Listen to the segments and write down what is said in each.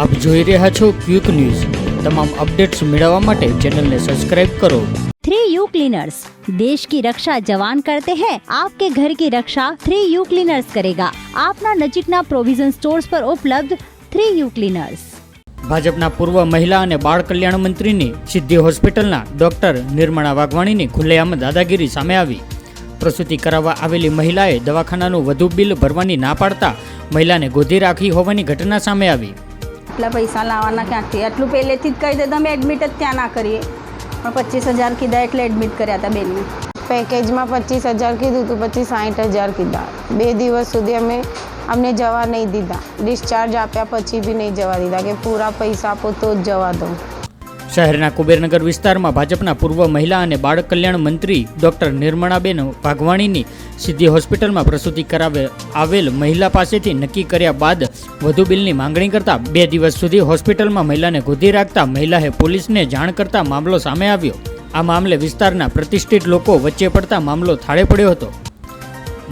આપ જોઈ રહ્યા છો ક્વિક ન્યૂઝ. તમામ અપડેટ્સ મેળવવા માટે ચેનલને સબસ્ક્રાઇબ કરો. થ્રી યુ क्लीनर्स દેશ કી રક્ષા જવાન કરતે હૈ आपके घर की रक्षा थ्री यू ક્લીનર્સ કરેગા. આપના નજીકના પ્રોવિઝન સ્ટોર્સ પર ઉપલબ્ધ થ્રી યુ ક્લીનર્સ. ભાજપના પૂર્વ મહિલા અને બાળ કલ્યાણ મંત્રીની સિદ્ધિ હોસ્પિટલના ડોક્ટર નિર્મળા વાઘવાણીની ખુલ્લેઆમ દાદાગીરી સામે આવી. પ્રસૂતિ કરાવવા આવેલી મહિલાએ દવાખાનાનું વધુ બિલ ભરવાની ના પાડતા મહિલાને ગોધી રાખી હોવાની ઘટના સામે આવી. એટલા પૈસા લાવવાના ક્યાંથી આટલું પહેલેથી જ કહી દે, તમે એડમિટ જ ત્યાં ના કરીએ. પણ પચીસ હજાર કીધા એટલે એડમિટ કર્યા હતા બેનને. પેકેજમાં પચીસ હજાર કીધું હતું પછી સાઠ હજાર કીધા. બે દિવસ સુધી અમે અમને જવા નહીં દીધા. ડિસ્ચાર્જ આપ્યા પછી બી નહીં જવા દીધા, કે પૂરા પૈસા આપો તો જ જવા દો શહેરના કુબેરનગર વિસ્તારમાં ભાજપના પૂર્વ મહિલા અને બાળ કલ્યાણ મંત્રી ડોક્ટર નિર્મળાબેન વાઘવાણીની સિદ્ધિ હોસ્પિટલમાં પ્રસૂતિ કરાવે આવેલ મહિલા પાસેથી નક્કી કર્યા બાદ વધુ બિલની માંગણી કરતા બે દિવસ સુધી હોસ્પિટલમાં મહિલાને ગોધી રાખતા મહિલાએ પોલીસને જાણ કરતા મામલો સામે આવ્યો. આ મામલે વિસ્તારના પ્રતિષ્ઠિત લોકો વચ્ચે પડતા મામલો થાળે પડ્યો હતો.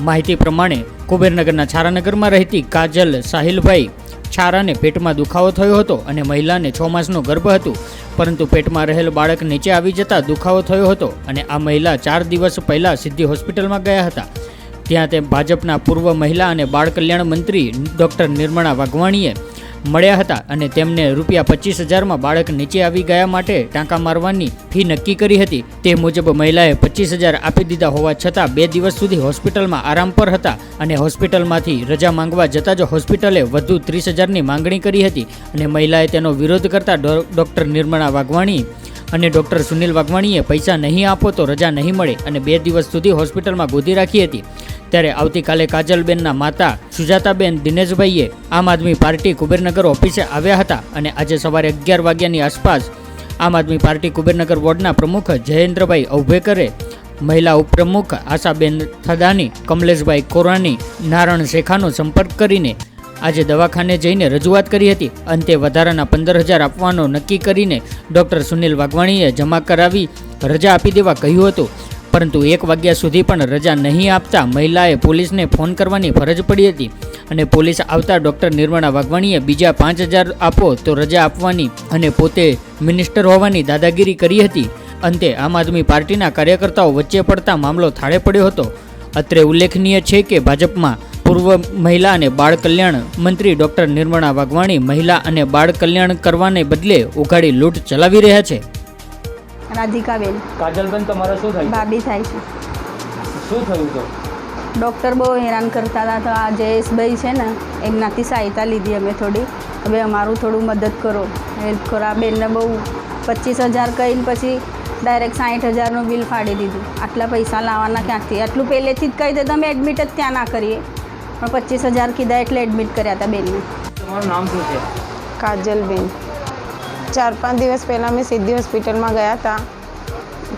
માહિતી પ્રમાણે કુબેરનગરના છારાનગરમાં રહેતી કાજલ સાહિલભાઈ છારાને પેટમાં દુખાવો થયો હતો અને મહિલાને છ માસનો ગર્ભ હતું. પરંતુ પેટમાં રહેલ બાળક નીચે આવી જતા દુખાવો થયો હતો અને આ મહિલા ચાર દિવસ પહેલા સિદ્ધિ હોસ્પિટલમાં ગયા હતા. ત્યાં તે ભાજપના પૂર્વ મહિલા અને બાળ કલ્યાણ મંત્રી ડૉક્ટર નિર્મળા વાઘવાણીએ મળ્યા હતા અને તેમને રૂપિયા પચીસ હજારમાં બાળક નીચે આવી ગયા માટે ટાંકા મારવાની ફી નક્કી કરી હતી. તે મુજબ મહિલાએ પચીસ હજાર આપી દીધા હોવા છતાં બે દિવસ સુધી હોસ્પિટલમાં આરામ પર હતા અને હોસ્પિટલમાંથી રજા માંગવા જતાં જ હોસ્પિટલે વધુ ત્રીસ હજારની માંગણી કરી હતી અને મહિલાએ તેનો વિરોધ કરતા ડોક્ટર નિર્મળા વાઘવાણી અને ડૉક્ટર સુનિલ વાઘવાણીએ પૈસા નહીં આપો તો રજા નહીં મળે અને બે દિવસ સુધી હોસ્પિટલમાં ગોધી રાખી હતી. ત્યારે આવતીકાલે કાજલબેનના માતા સુજાતાબેન દિનેશભાઈએ આમ આદમી પાર્ટી કુબેરનગર ઓફિસે આવ્યા હતા અને આજે સવારે અગિયાર વાગ્યાની આસપાસ આમ આદમી પાર્ટી કુબેરનગર વોર્ડના પ્રમુખ જયેન્દ્રભાઈ ઔભેકરે મહિલા ઉપપ્રમુખ આશાબેન થદાની, કમલેશભાઈ કોરાની, નારણ શેખાનો સંપર્ક કરીને આજે દવાખાને જઈને રજૂઆત કરી હતી. અંતે વધારાના પંદર હજાર આપવાનો નક્કી કરીને ડૉક્ટર સુનિલ વાઘવાણીએ જમા કરાવી રજા આપી દેવા કહ્યું હતું. પરંતુ એક વાગ્યા સુધી પણ રજા નહીં આપતા મહિલાએ પોલીસને ફોન કરવાની ફરજ પડી હતી અને પોલીસ આવતા ડૉક્ટર નિર્મળા વાઘવાણીએ બીજા પાંચ હજાર આપો તો રજા આપવાની અને પોતે મિનિસ્ટર હોવાની દાદાગીરી કરી હતી. અંતે આમ આદમી પાર્ટીના કાર્યકર્તાઓ વચ્ચે પડતા મામલો થાળે પડ્યો હતો. અત્રે ઉલ્લેખનીય છે કે ભાજપમાં પૂર્વ મહિલા અને બાળ કલ્યાણ મંત્રી ડોક્ટર નિર્મળા વાઘવાણી મહિલા અને બાળ કલ્યાણ કરવાને બદલે ઉઘાડી લૂંટ ચલાવી રહ્યા છે. રાધિકાબેન કાજલબેન તમારે શું થયું ભાભી થાય છે. શું થયું તો? ડૉક્ટર બહુ હેરાન કરતા હતા તો આ જયેશભાઈ છે ને એમનાથી સહાયતા લીધી અમે થોડી. હવે અમારું થોડું મદદ કરો હેલ્પ કરો. આ બેનને બહુ પચીસ હજાર કહીને પછી ડાયરેક્ટ સાઠ હજારનું બિલ ફાડી દીધું. આટલા પૈસા લાવવાના ક્યાંથી આટલું પહેલેથી જ કહી દે તમે એડમિટ જ ત્યાં ના કરીએ. પણ પચીસ હજાર કીધા એટલે એડમિટ કર્યા હતા બેનને. તમારું નામ શું છે? કાજલબેન. ચાર પાંચ દિવસ પહેલાં મેં સિદ્ધિ હોસ્પિટલમાં ગયા હતા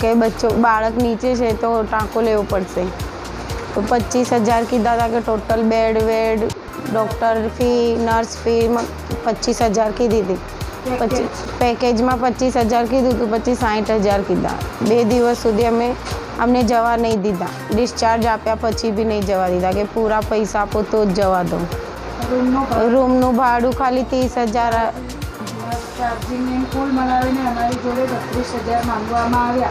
કે બચ્ચો બાળક નીચે છે તો ટાંકો લેવો પડશે. તો પચીસ હજાર કીધા હતા કે ટોટલ બેડ વેડ ડૉક્ટર ફી નર્સ ફી પચીસ હજાર કીધી હતી. પછી પેકેજમાં પચીસ હજાર કીધું હતું પછી સાઠ હજાર કીધા. બે દિવસ સુધી અમે અમને જવા નહીં દીધા. ડિસ્ચાર્જ આપ્યા પછી બી નહીં જવા દીધા કે પૂરા પૈસા આપો તો જ જવા દો. રૂમનું ભાડું ખાલી ત્રીસ હજાર ચાર્જિંગ કુલ મળાવીને અમારી જોડે બત્રીસ હજાર માંગવામાં આવ્યા.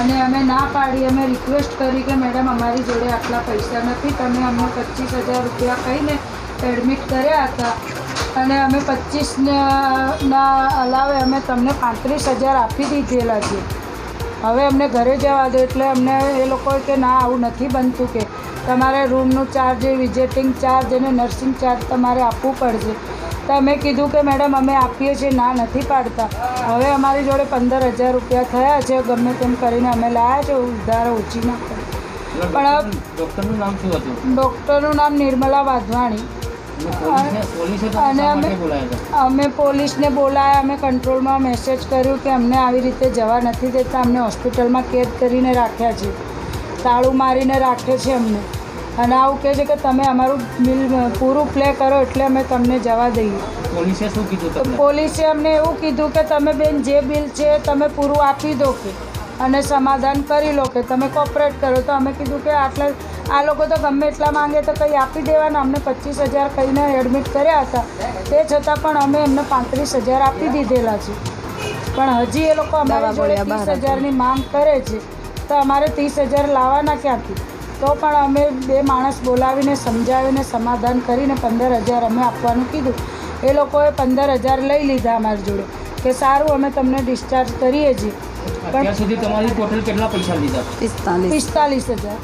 અને અમે ના પાડી, અમે રિક્વેસ્ટ કરી કે મેડમ, અમારી જોડે આટલા પૈસા નથી. તમે અમને પચીસ હજાર રૂપિયા કહીને એડમિટ કર્યા હતા. અને અમે પચીસના અલાવે અમે તમને પાંત્રીસ હજાર આપી દીધેલા છે. હવે અમને ઘરે જવા દો. એટલે અમને એ લોકોએ કે, ના, આવું નથી બનતું કે. તમારે રૂમનું ચાર્જ વિઝિટિંગ ચાર્જ અને નર્સિંગ ચાર્જ તમારે આપવું પડશે. તો અમે કીધું કે મેડમ અમે આપીએ છીએ. ના નથી પાડતા. હવે અમારી જોડે પંદર હજાર રૂપિયા થયા છે. ગમે તેમ કરીને અમે લાવ્યા છે. ઉધાર ઓછી ના પણ ડૉક્ટરનું નામ શું હતું? ડૉક્ટરનું નામ નિર્મલા વાધવાણી. અને અમે અમે પોલીસને બોલાયા. અમે કંટ્રોલમાં મેસેજ કર્યું કે અમને આવી રીતે જવા નથી દેતા. અમને હોસ્પિટલમાં કેદ કરીને રાખ્યા છે. તાળું મારીને રાખે છે અમને. અને આવું કહે છે કે તમે અમારું બિલ પૂરું પ્લે કરો એટલે અમે તમને જવા દઈએ. પોલીસે શું કીધું પોલીસે અમને એવું કીધું કે તમે બેન જે બિલ છે એ તમે પૂરું આપી દો કે અને સમાધાન કરી લો કે તમે કોપરેટ કરો. તો અમે કીધું કે આટલા આ લોકો તો ગમે એટલા માંગે તો કંઈ આપી દેવાના. અમને પચીસ હજાર કહીને એડમિટ કર્યા હતા. તે છતાં પણ અમે એમને પાંત્રીસ હજાર આપી દીધેલા છે. પણ હજી એ લોકો અમારા જોડે ત્રીસ હજારની માંગ કરે છે. તો અમારે ત્રીસ હજાર લાવવાના ક્યાંથી? તો પણ અમે બે માણસ બોલાવીને સમજાવીને સમાધાન કરીને પંદર હજાર અમે આપવાનું કીધું. એ લોકોએ પંદર હજાર લઈ લીધા અમારી જોડે. કે સારું અમે તમને ડિસ્ચાર્જ કરીએ છીએ. પણ સુધી તમારી ટોટલ કેટલા પૈસા લીધા? પિસ્તાલીસ. પિસ્તાલીસ હજાર.